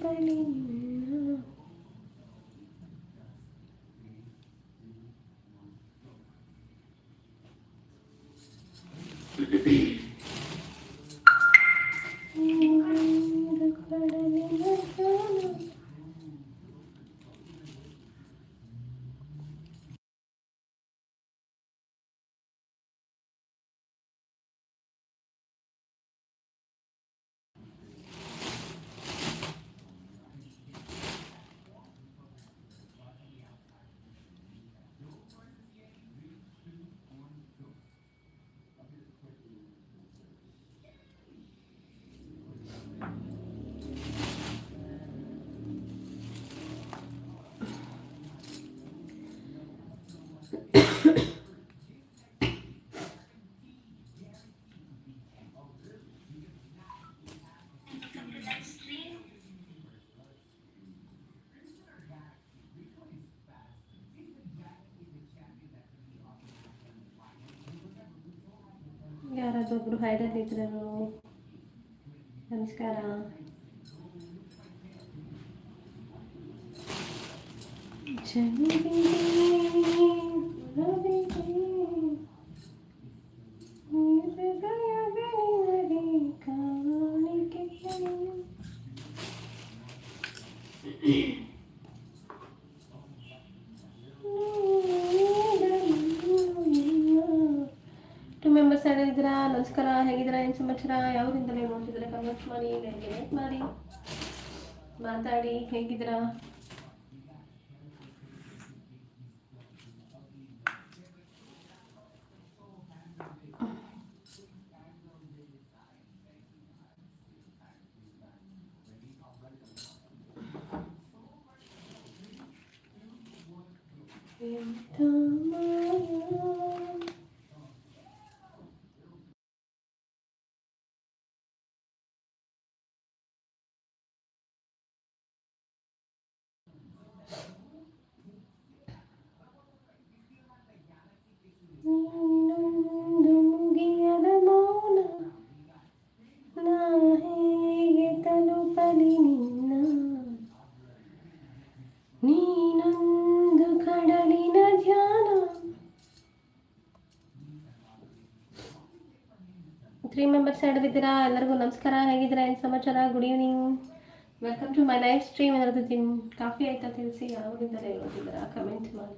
by leaning ಯಾರಾದೊಬ್ರು hydel ಇದ್ರು ನಮಸ್ಕಾರ to ಹೇಗಿದ್ದೀರಾ ಏನು ಸಮಾಚಾರ ಯಾವ್ರಿಂದಲೇ ನೋಡ್ತಿದ್ರೆ ಕಮೆಂಟ್ ಮಾಡಿ ಲೈಕ್ ಮಾಡಿ ಮಾತಾಡಿ ಹೇಗಿದ್ದೀರಾ ಎಂಥ ಮಾಯ ತ್ರೀ ಮೆಂಬರ್ಸ್ ಹಿಡಿದಿದ್ದೀರಾ ಎಲ್ಲರಿಗೂ ನಮಸ್ಕಾರ. ಹೇಗಿದ್ದೀರಾ? ಏನು ಸಮಾಚಾರ? Good evening welcome to my life stream ಏನಾದರೂ ತಿನ್, ಕಾಫಿ ಆಯ್ತಾ ತಿಳಿಸಿ ಯಾವಾಗಿದ್ದಾರೆ ಓದಿದ್ದೀರಾ ಕಮೆಂಟ್ ಮಾಡಿ.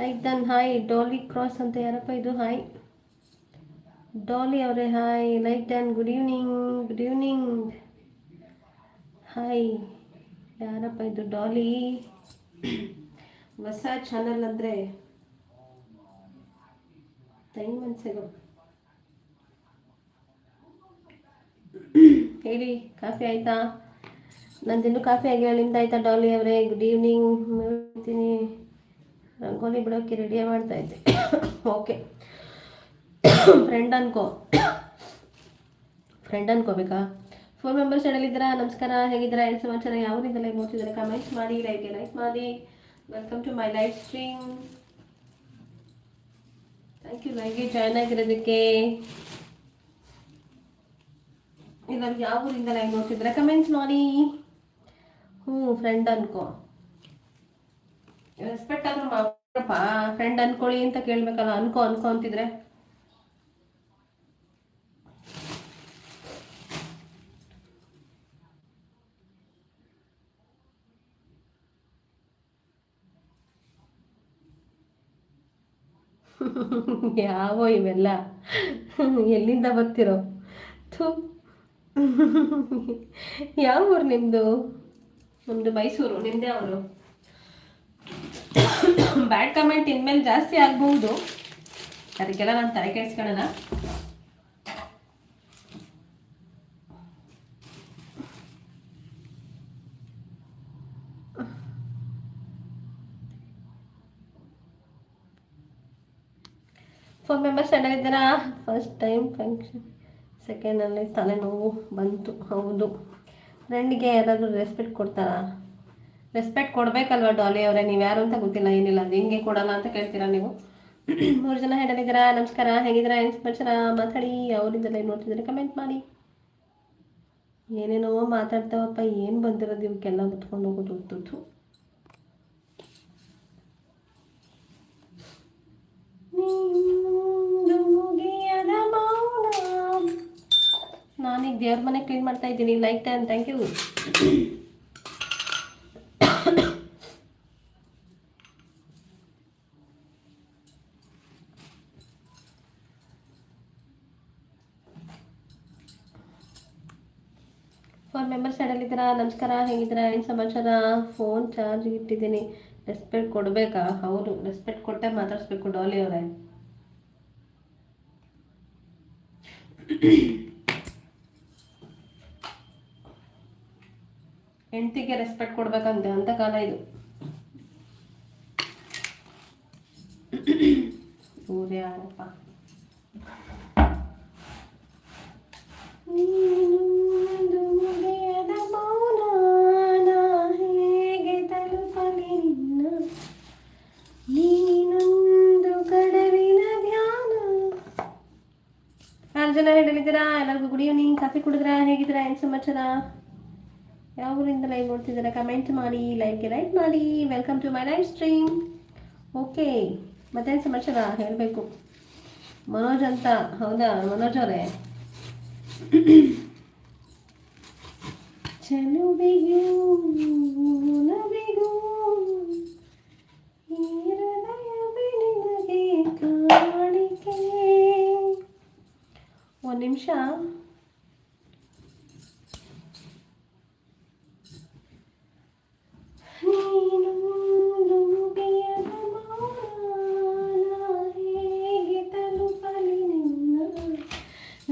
ಲೈಕ್ ದನ್ ಹಾಯ್ ಡಾಲಿ ಕ್ರಾಸ್ ಅಂತ ಯಾರಪ್ಪ ಇದು? ಹಾಯ್ ಡಾಲಿ ಅವರೇ hi like Dhan good evening good evening hi. ಯಾರಪ್ಪ ಇದು ಡಾಲಿ? ಹೊಸ ಚಾನಲ್ ಅಂದರೆ ಟೈಮ್ ಮನ್ಸಿಗೋ ಹೇಳಿ, ಕಾಫಿ ಆಯಿತಾ? ನಂದಿನ್ನೂ ಕಾಫಿ ಆಗಿಲ್ಲ ನಿಮ್ದು ಆಯಿತಾ ಡಾಲಿ ಅವರೇ? ಗುಡ್ ಈವ್ನಿಂಗ್ ಮಾಡ್ತೀನಿ ರಂಗೋಲಿ ಬಿಡೋಕ್ಕೆ ರೆಡಿ ಮಾಡ್ತಾ ಇದ್ದೆ. ಓಕೆ ಫ್ರೆಂಡ್ ಅನ್ಕೋ. ಫ್ರೆಂಡ್ ಅನ್ಕೋಬೇಕಾ? ಫೋರ್ ಮೆಂಬರ್ಸ್ ಹೇಳಲಿದ್ದೀರಾ ನಮಸ್ಕಾರ. ಹೇಗಿದ್ದೀರಾ? ಏನು ಸಮಾಚಾರ? ಯಾವರಿಂದ ಲೈಕ್ ನೋಡ್ತಿದ್ದಾರೆ? ಕಮೆಂಟ್ಸ್ ಮಾಡಿ ಲೈಕ್ಗೆ ಲೈಕ್ ಮಾಡಿ. Welcome to my life stream thank you ಲೈವ್ಗೆ join ಆಗಿರೋದಕ್ಕೆ. ಇದ್ರಲ್ಲಿ ಯಾವ ಊರಿಂದ ಲೈಕ್ ನೋಡ್ತಿದ್ರೆ ಕಮೆಂಟ್ಸ್ ಮಾಡಿ. ಹ್ಞೂ ಫ್ರೆಂಡ್ ಅನ್ಕೋ. ರೆಸ್ಪೆಕ್ಟ್ ಆದ್ರೂ ಮಾಡಪ್ಪ ಫ್ರೆಂಡ್ ಅನ್ಕೊಳ್ಳಿ ಅಂತ ಕೇಳಬೇಕಲ್ಲ. ಅನ್ಕೋ ಅನ್ಕೋ ಅಂತಿದ್ರೆ. ಯಾವ ಇವೆಲ್ಲ? ಎಲ್ಲಿಂದ ಬರ್ತಿರೋ? ಥೂ. ಯಾವ ಊರು ನಿಮ್ಮದು ನಮ್ಮದು ಮೈಸೂರು ನಿಮ್ಮದೇ ಅವರು ಬ್ಯಾಡ್ ಕಮೆಂಟ್ ಇನ್ಮೇಲೆ ಜಾಸ್ತಿ ಆಗ್ಬಹುದು. ಅದಕ್ಕೆಲ್ಲ ನಾನು ತಲೆ ಕೆಡಿಸ್ಕೊಳ್ಳೋಣ. ಫೋರ್ ಮೆಂಬರ್ಸ್ ಇದ್ದೀರಾ? ಫಸ್ಟ್ ಟೈಮ್ ಫಂಕ್ಷನ್ ಸೆಕೆಂಡಲ್ಲಿ ತಲೆನೋವು ಬಂತು. ಹೌದು. ಫ್ರೆಂಡ್ಗೆ ಯಾರಾದರೂ ರೆಸ್ಪೆಕ್ಟ್ ಕೊಡ್ತಾರಾ? ರೆಸ್ಪೆಕ್ಟ್ ಕೊಡಬೇಕಲ್ವ ಡಾಲಿ ಅವರೇ? ನೀವು ಯಾರು ಅಂತ ಗೊತ್ತಿಲ್ಲ ಏನಿಲ್ಲ. ಅದು ಹೆಂಗೆ ಕೊಡಲ್ಲ ಅಂತ ಕೇಳ್ತೀರಾ ನೀವು? ಮೂರು ಜನ ಹೇಳಿದ್ದೀರಾ ನಮಸ್ಕಾರ. ಹೇಗಿದ್ದೀರಾ? ಏನು ಸಮಾಚಾರ? ಮಾತಾಡಿ. ಅವರಿಂದಲೇ ನೋಡ್ತಿದ್ರೆ ಕಮೆಂಟ್ ಮಾಡಿ. ಏನೇನೋ ಮಾತಾಡ್ತಾವಪ್ಪ ಏನು ಬಂದಿರೋದು ಇವಕ್ಕೆಲ್ಲ ಕುತ್ಕೊಂಡು ಹೋಗೋದು ಗೊತ್ತು ಮುಗಿಯದ ಮೌನ ನಾನೀಗ ದೇವ್ರ ಮನೆ ಕ್ಲೀನ್ ಮಾಡ್ತಾ ಇದ್ದೀನಿ. Like time thank you four members ಇದ್ದೀರಾ? ನಮಸ್ಕಾರ. ಹೇಗಿದ್ದೀರಾ? ಏನು ಸಮಾಚಾರ? ಫೋನ್ ಚಾರ್ಜ್ ಇಟ್ಟಿದ್ದೀನಿ. ರೆಸ್ಪೆಕ್ಟ್ ಕೊಡಬೇಕಾ? ಹೌದು ರೆಸ್ಪೆಕ್ಟ್ ಕೊಟ್ಟೆ ಮಾತಾಡಿಸ್ಬೇಕು ಡಾಲಿ ಅವರೇ. ಹೆಂಡತಿಗೆ ರೆಸ್ಪೆಕ್ಟ್ ಕೊಡ್ಬೇಕಂತೆ, ಅಂತ ಕಾಲ ಇದು. ಊರೇ ಯಾರಪ್ಪ ನೀನೊಂದು ಮುಗಿಯದ ಮೌನ ನಾ ಹೇಗೆ ತಲುಪಲಿ ನಿನ್ನ ನೀನೊಂದು ಕಡಲಿನ ಧ್ಯಾನ ಹೇಳಿದ್ದೀರಾ ಎಲ್ಲರಿಗೂ ಗುಡ್ ಈವ್ನಿಂಗ್ ಕಾಫಿ ಕುಡಿದ್ರಾ? ಹೇಗಿದ್ದೀರಾ? ಏನು ಸಮಾಚಾರ? ಯಾವ ಊರಿಂದ ಲೈವ್ ನೋಡ್ತಿದ್ದೀರಾ? ಕಮೆಂಟ್ ಮಾಡಿ ಲೈವ್ಗೆ ಲೈಕ್ ಮಾಡಿ. Welcome to my live stream okay ಮತ್ತೇನು ಸಮಾಚಾರ? ಹೇಳಬೇಕು. ಮನೋಜ್ ಅಂತ, ಹೌದಾ? ಮನೋಜ್ ಅವರೇ. ಚೆಲುವಿಗೂ ನವಿಗೂ ಈ ಒಂದು ನಿಮಿಷ.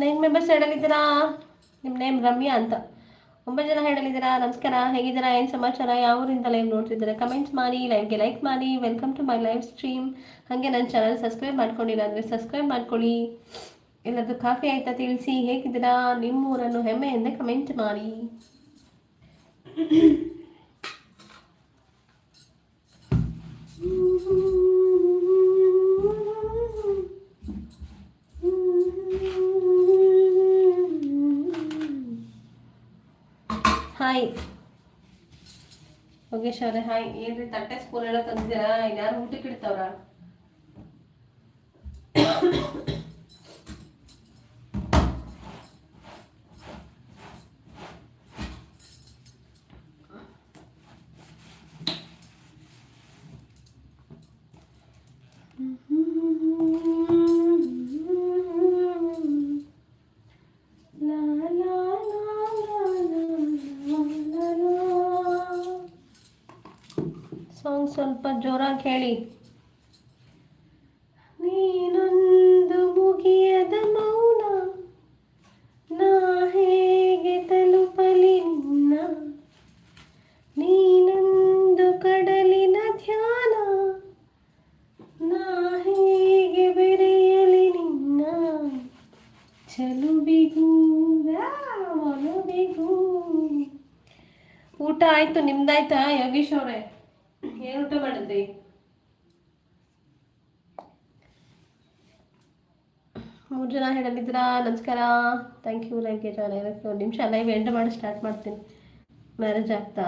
ನೈನ್ ಮೆಂಬರ್ಸ್ ಹೇಳಲಿದ್ದೀರಾ? ನಿಮ್ಮ ನೇಮ್ ರಮ್ಯಾ ಅಂತ. ಒಂಬತ್ತು ಜನ ಹೇಳಲಿದ್ದೀರಾ? ನಮಸ್ಕಾರ, ಹೇಗಿದ್ದೀರಾ? ಏನು ಸಮಾಚಾರ? ಯಾವ ಊರಿಂದ ಲೈವ್ ನೋಡ್ತಿದ್ದೀರಾ? ಕಮೆಂಟ್ಸ್ ಮಾಡಿ ಲೈವ್ಗೆ ಲೈಕ್ ಮಾಡಿ welcome to my live stream ಹಾಗೆ ನನ್ನ ಚಾನಲ್ ಸಬ್ಸ್ಕ್ರೈಬ್ ಮಾಡ್ಕೊಂಡಿಲ್ಲ ಅಂದರೆ ಸಬ್ಸ್ಕ್ರೈಬ್ ಮಾಡ್ಕೊಳ್ಳಿ. ಎಲ್ಲರದ್ದು ಕಾಫಿ ಆಯ್ತಾ ತಿಳಿಸಿ? ಹೇಗಿದ್ದೀರಾ? ನಿಮ್ಮ ಊರನ್ನು ಹೆಮ್ಮೆಯಿಂದ ಕಮೆಂಟ್ ಮಾಡಿ. ಹಾಯ್ ಯೋಗೇಶ್ ಅವರೇ ಹಾಯ್ ಏನ್ರಿ ತಟ್ಟೆ ಸ್ಪೂನ್ ಎಲ್ಲ ತಂದಿದ್ದೀರಾ? ಇನ್ಯಾರು ಊಟಕ್ಕೆ ಇಡ್ತಾವ್ರ? ಸ್ವಲ್ಪ ಜೋರಾಗಿ ಹೇಳಿ. ನೀನೊಂದು ಮುಗಿಯದ ಮೌನ ನಾ ಹೇಗೆ ತಲುಪಲಿ ನಿನ್ನ? ನೀನೊಂದು ಕಡಲಿನ ಧ್ಯಾನ ನಾ ಹೇಗೆ ಬೆರೆಯಲಿ ನಿನ್ನ? ಚಲುಬಿಗೂ ಒಲುಬಿಗೂ ಊಟ ಆಯ್ತು ನಿಮ್ದಾಯ್ತಾ ಯೋಗೀಶ್ ಅವರೇ? ಏನು ಊಟ ಮಾಡಿದ್ರಿ ಮೂರು ಜನ ಹೇಳಲಿದ್ದೀರಾ ನಮಸ್ಕಾರ ಥ್ಯಾಂಕ್ ಯು ಲೈವ್ಗೆ ಜಾಯ್ನ್ ಆಗಿರೋಕ್ಕೆ ಒಂದು ನಿಮಿಷ ಲೈವ್ ಎಂಡ್ ಮಾಡಿ ಸ್ಟಾರ್ಟ್ ಮಾಡ್ತೀನಿ ಮ್ಯಾರೇಜ್ ಆಗ್ತಾ